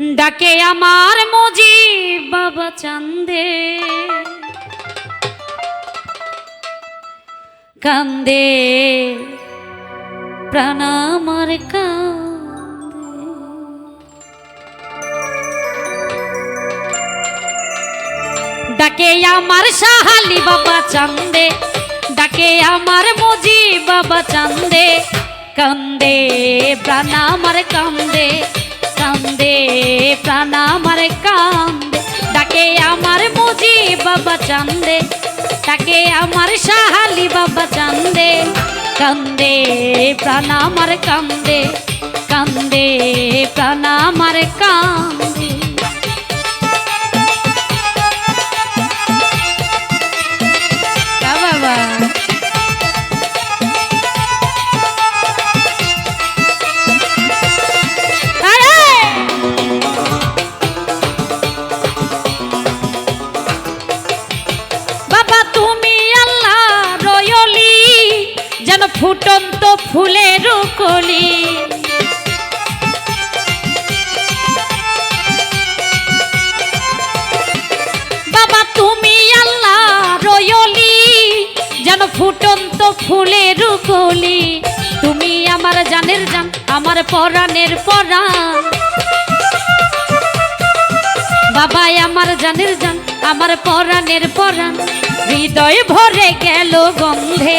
ডাকে আমার মজি বাবা চান্দে। কান্দে, প্রাণ আমার ডাকে আমার সাহালি বাবা চান্দে, ডাকে আমার মজি বাবা চান্দে। কান্দে, প্রাণ আমার কান্দে। কান্দে, প্রাণ আমার কান্দে, ডাকে আমার মুজি বাবা চান্দে, ডাকে আমার সাহালি বাবা চান্দে, কান্দে, প্রাণ আমার কান্দে কান্দে, প্রাণ আমার কান্দে। ফুটন্ত ফুলের কলি। বাবা, তুমি আল্লাহ রয়লি, যেন ফুটন্ত ফুলের কলি। তুমি আমার জানের জান, আমার পরাণের পরাণ। বাবাই আমার জানের জান, আমার পরাণের পরাণ। হৃদয় ভরে গেল গন্ধে।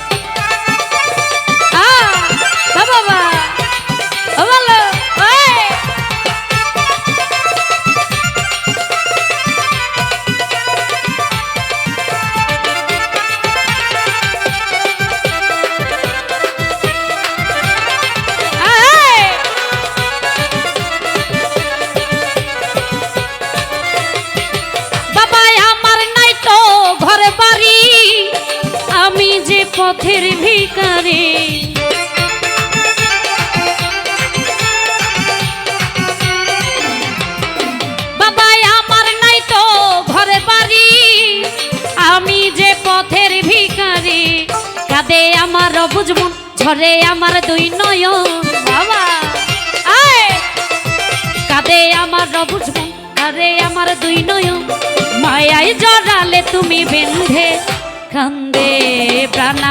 পথের ভিকারে আমার বুঝমন ঝরে আমার দুই নয়ন। বাবা কাঁদে আমার বুঝমন আরে আমার দুই নয়ন। মায়ায় জড়ালে তুমি বেন্ধে কান্দে প্রাণ।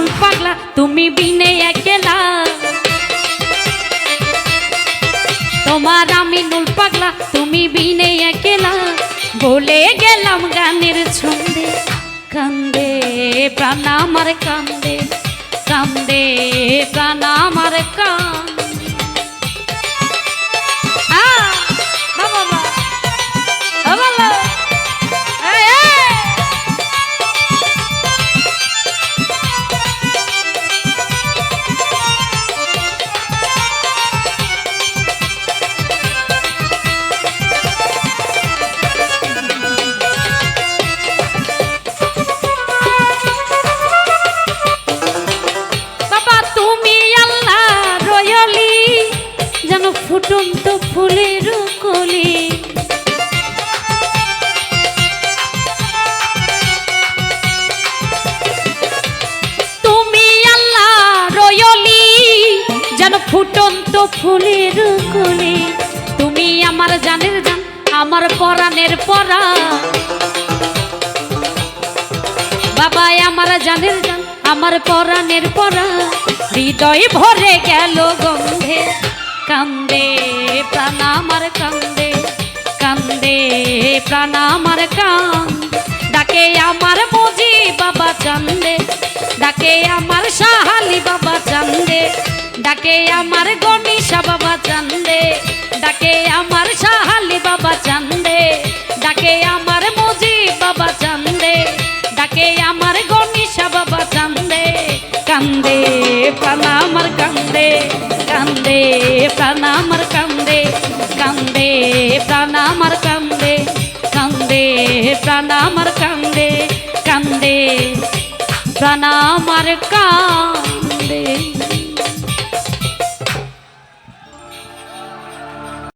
নুল পাগলা, তুমি বিনে একলা। তোমার আমি নুল পাগলা, তুমি বিনে একলা। বলে গেলাম গানের ছন্দে, কান্দে প্রাণ আমার কান্দে কান্দে প্রাণ আমার কান্দে। ফুলের কলি তুমি আমার জানের জান, আমার পরাণের পরা। বাবাই আমার জানের জান, আমার পরাণের পরা। হৃদয় ভরে গেল গন্ধে, কান্দে প্রাণ আমার কান্দে কান্দে প্রাণ আমার কান। ডাকে আমার মজি বাবা চান্দে ডাকে আমার সাহালি বাবা ডাকে আমার গণিসা বাবা চান্দে, ডাকে আমার সাহালি বাবা চান্দে, ডাকে আমার মজি বাবা চান্দে, ডাকে আমার গণিসা বাবা চান্দে। কান্দে, প্রাণ আমার কান্দে কান্দে, প্রাণ আমার কান্দে কান্দে, প্রাণ আমার কান্দে কান্দে, প্রাণ আমার কান্দে কান্দে, প্রাণ আমার কান্দে।